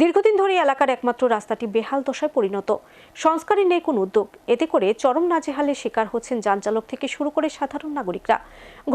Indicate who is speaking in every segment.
Speaker 1: দীর্ঘদিন ধরে এলাকার একমাত্র রাস্তাটি বেহাল দশায় পরিণত। সংস্কারের নেই কোনো উদ্যোগ। এতে করে চরম নাজেহালের শিকার হচ্ছেন যান চালক থেকে শুরু করে সাধারণ নাগরিকরা।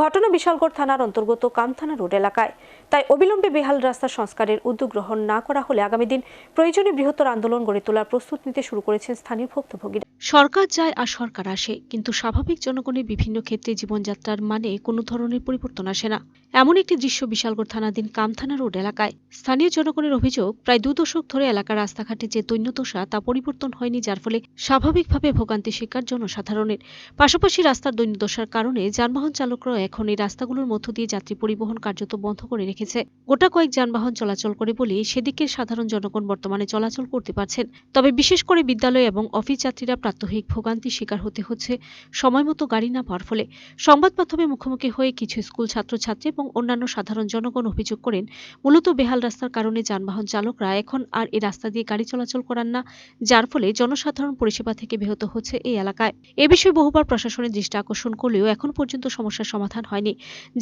Speaker 1: ঘটনা বিশালগড় থানার অন্তর্গত কামথানা রোড এলাকায়। তাই অবিলম্বে বেহাল রাস্তা সংস্কারের উদ্যোগ গ্রহণ না করা হলে আগামী দিন প্রয়োজনে বৃহত্তর আন্দোলন গড়ে তোলার প্রস্তুত নিতে শুরু করেছেন স্থানীয় ভুক্তভোগীরা।
Speaker 2: সরকার যায় আর সরকার আসে, কিন্তু স্বাভাবিক জনগণের বিভিন্ন ক্ষেত্রে জীবনযাত্রার মানে কোনো ধরনের পরিবর্তন আসে না। এমন একটি দৃশ্য বিশালগড় থানাধীন কামথানা রোড এলাকায়। স্থানীয় জনগণের অভিযোগ, প্রায় দু দশক ধরে এলাকার রাস্তাঘাটে যে দৈন্যদশা তা পরিবর্তন হয়নি, যার ফলে স্বাভাবিকভাবে ভোগান্তি শিকার জনসাধারণের। পাশাপাশি রাস্তার দৈন্যদশার কারণে যানবাহন চালকরা এখন এই রাস্তাগুলোর মধ্য দিয়ে যাত্রী পরিবহন কার্যত বন্ধ করে রেখেছে। গোটা কয়েক যানবাহন চলাচল করে বলে সেদিকের সাধারণ জনগণ বর্তমানে চলাচল করতে পারছেন। তবে বিশেষ করে বিদ্যালয় এবং অফিস যাত্রীরা প্রাত্যহিক ভোগান্তির শিকার হতে হচ্ছে সময় মতো গাড়ি না পাওয়ার ফলে। সংবাদ মাধ্যমে মুখোমুখি হয়ে কিছু স্কুল ছাত্রছাত্রী এবং অন্যান্য সাধারণ জনগণ অভিযোগ করেন, মূলত বেহাল রাস্তার কারণে যানবাহন চালকরা এখন আর এই রাস্তা দিয়ে গাড়ি চলাচল করান না, যার ফলে জনসাধারণ পরিষেবা থেকে বিহত হচ্ছে এই এলাকায়। এ বিষয়ে বহুবার প্রশাসনের দৃষ্টি আকর্ষণ করলেও এখন পর্যন্ত সমস্যার সমাধান হয়নি,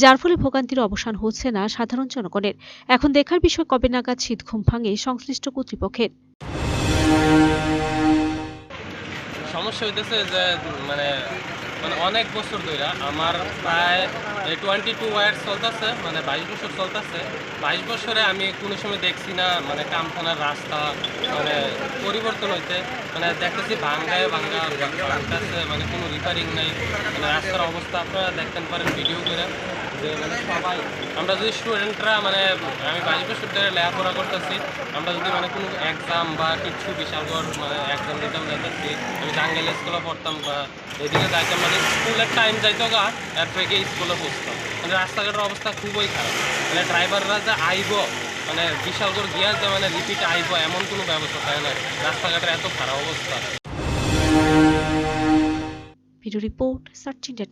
Speaker 2: যার ফলে ভোগান্তির অবসান হচ্ছে না সাধারণ জনগণের। এখন দেখার বিষয় কবে নাগাদ শীত ঘুম ভাঙে সংশ্লিষ্ট কর্তৃপক্ষের।
Speaker 3: সমস্যা হইতেছে যে মানে মানে অনেক বছর ধরে আমার প্রায় টোয়েন্টি টু ইয়ার্স চলতেছে মানে বাইশ বছর চলতেছে। বাইশ বছরে আমি কোনো সময় দেখছি না মানে কামখানার রাস্তা মানে পরিবর্তন হইতে মানে দেখতেছি ভাঙ্গায় ভাঙ্গা ভাঙতেছে মানে কোনো রিপেয়ারিং নাই। মানে রাস্তার অবস্থা আপনারা দেখতেন পারেন ভিডিও করে। যে মানে সবাই, আমরা যদি স্টুডেন্টরা মানে আমি বাইশ বছর লেখাপড়া করতেছি, আমরা যদি মানে কোনো এক্সাম বা কিছু বিশালগড় মানে এক্সাম দিতাম যাইতেছি আমি টাঙ্গাইল স্কুলে পড়তাম বা এদিকে যাইতাম মানে স্কুলের টাইম যাইতো গা, এর থেকে স্কুলে পৌঁছতাম। মানে রাস্তাঘাটের অবস্থা খুবই খারাপ। মানে ড্রাইভাররা যে আইব মানে বিশালগড় গিয়া যে মানে রিপিট আইব, এমন কোনো ব্যবস্থা থাকে না রাস্তাঘাটের এত খারাপ অবস্থা।
Speaker 2: Video report search India